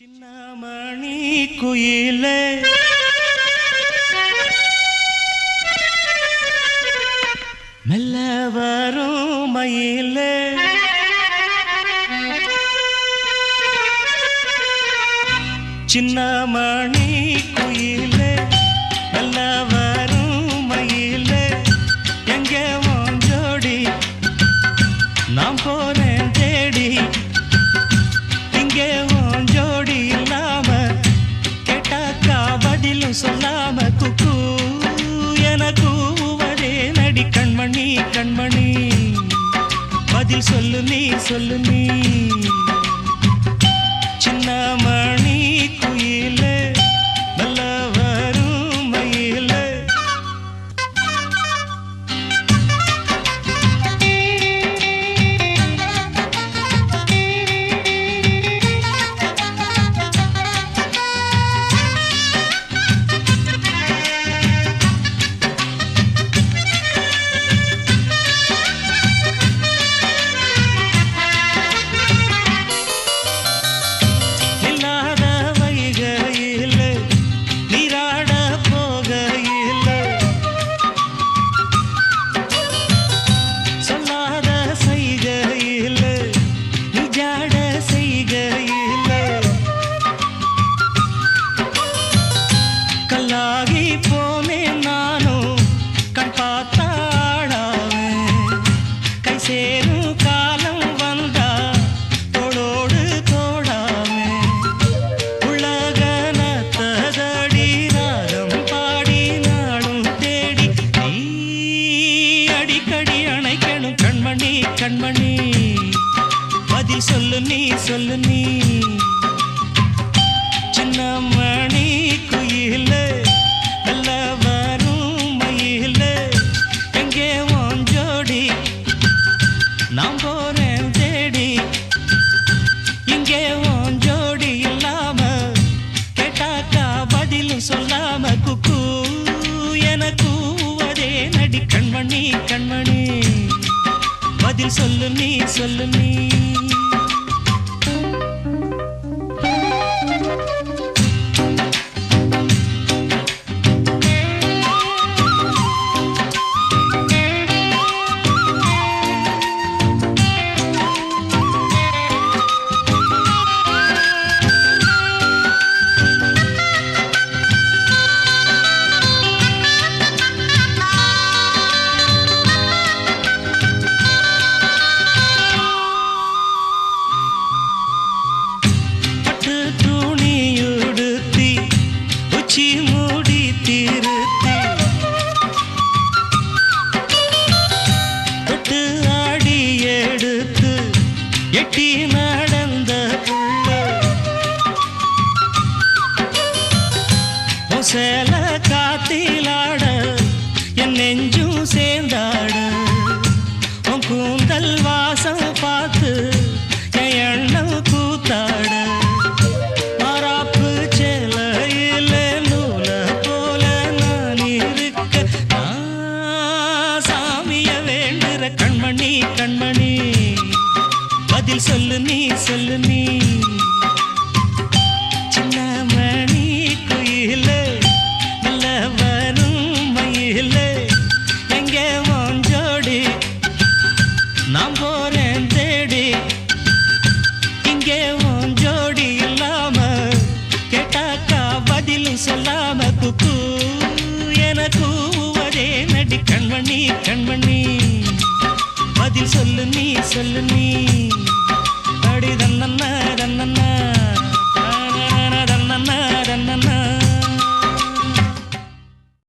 சின்னமணி குயிலே. மெல்ல வரும் மயிலே. சின்னமணி குயிலே. பதிலும் சொல்லாம துக்கு. என கூவதே நடி கண்மணி கண்மணி. பதில் சொல்லு நீ சொல்லு நீ. சின்ன கண்மணி. பதில் சொல்லு நீ சொல்லு நீ. சின்ன மணி குயிலே நல்ல வரும் மயிலே. எங்கே உன் ஜோடி? நான் போறேன் தேடி. இங்கே உன் ஜோடி இல்லாம கேட்டாக்கா பதிலும் சொல்லாம குக்கு. என கூவதே நடி கண்மணி கண்மணி. பதில் சொல்லு நீ சொல்லு நீ சேல காத்திலாட என் நெஞ்சும் சேர்ந்தாட. உன் கூந்தல் வாசம் பார்த்து என் எண்ணம் கூத்தாட. மாறாப்பு சேலையில நூல போல நான் இருக்க சாமிய வேண்டுற கண்மணி கண்மணி. பதில் சொல்லு நீ சொல்லு நீ. என கூவதே நடி கண்மணி கண்மணி. பதில் சொல்லு நீ சொல்லு நீ.